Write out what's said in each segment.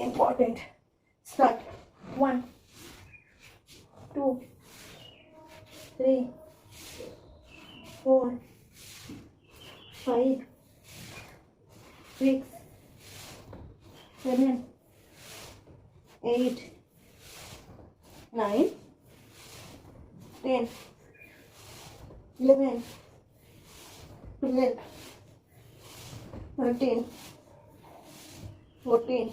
important. Start. One, two, three, four, five, six, seven, eight, nine, ten, eleven, twelve, thirteen, fourteen,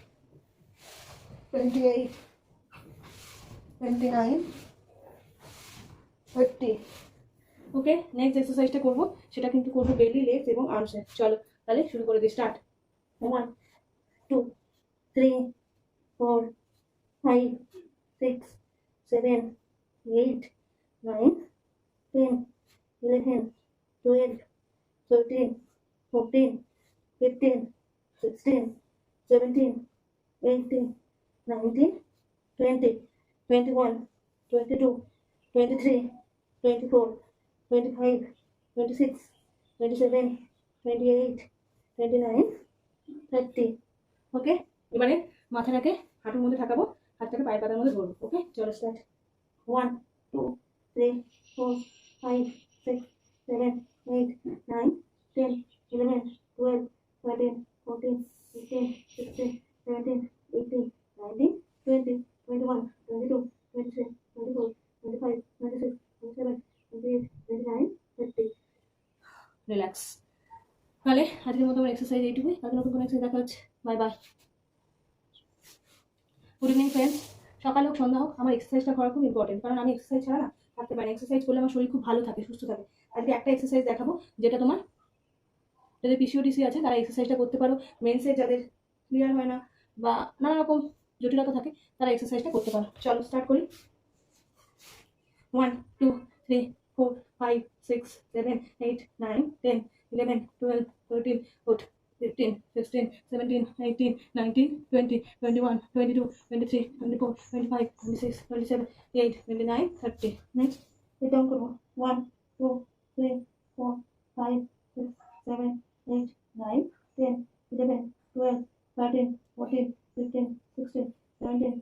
twenty-eight, twenty-nine, thirty. Okay next এক্সারসাইজটা করব সেটা কিন্তু করব বেলি legs এবং আর্মসে চলো তাহলে শুরু করে দিই start one two three four five six seven eight nine ten eleven twelve thirteen fourteen fifteen sixteen seventeen eighteen nineteen twenty twenty one twenty two twenty three twenty four twenty five twenty six twenty seven twenty eight twenty nine thirty okay এবারে মাথাটাকে হাঁটুর মধ্যে ঠাকাবো হাতটাকে পায়ের পাতার মধ্যে ধরবো okay চলো start one two three four five six seven eight nine ten eleven twelve thirteen fourteen fifteen sixteen seventeen eighteen nineteen twenty twenty one twenty two twenty three twenty four twenty five twenty six twenty seven twenty eight twenty nine thirty relax তাহলে, আজকের মতো আমার exercise এইটুকুই। তাহলে নতুন কোনো exercise দেখা হচ্ছে। Bye bye good evening friends সকাল হোক, সন্ধ্যা হোক, আমার এক্সারসাইজটা করা খুব ইম্পর্টেন্ট কারণ আমি এক্সারসাইজ ছাড়া না থাকতে পারি এক্সারসাইজ করলে আমার শরীর খুব ভালো থাকে, সুস্থ থাকে। আজকে একটা এক্সারসাইজ দেখাবো, যেটা তোমার, যাদের পিসিওটিসি আছে, তারা এক্সারসাইজটা করতে পারো। মেন্সে যাদের ক্লিয়ার হয় না, বা নানা রকম জটিলতা থাকে, তারা এক্সারসাইজটা করতে পারো। চলো স্টার্ট করি। One two three 4, 5, 6, 7, 8, 9, 10, 11, 12, 13, 14, 15, 16, 17, 18, 19, 20, 21, 22, 23, 24, 25, 26, 27, 8, 29, 30. Next, we don't go 1, 2, 3, 4, 5, 6, 7, 8, 9, 10, 11, 12, 13, 14, 15, 16, 17,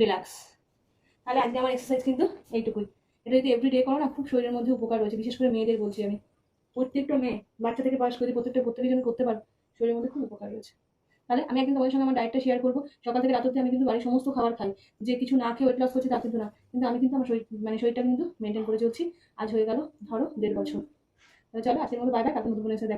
relax তাহলে আজকে আমার এক্সারসাইজ কিন্তু এইটুকুই। এটা যদি এভরি ডে করো না, খুব শরীরের মধ্যে উপকার রয়েছে। বিশেষ করে মেয়েদের বলছি আমি। প্রত্যেকটা মেয়ে, বাচ্চা থেকে বয়স্ক যদি প্রত্যেকটা প্রত্যেকের জন্য করতে পারো, শরীরের মধ্যে খুব উপকার রয়েছে। তাহলে আমি একদিন তোমাদের সঙ্গে আমার ডায়েটটা শেয়ার করব। সকাল থেকে রাত অব্দি আমি কিন্তু বাড়ির সমস্ত খাবার খাই। যে কিছু না খেয়ে ওয়েট লস করছি তা কিন্তু না। কিন্তু আমি কিন্তু আমার শরীর মানে শরীরটা কিন্তু মেনটেন করে চলছি। আজ হয়ে গেল, ধরো দেড় বছর। চলো আজকের মতো বাই বাই কালকে নতুন দেখা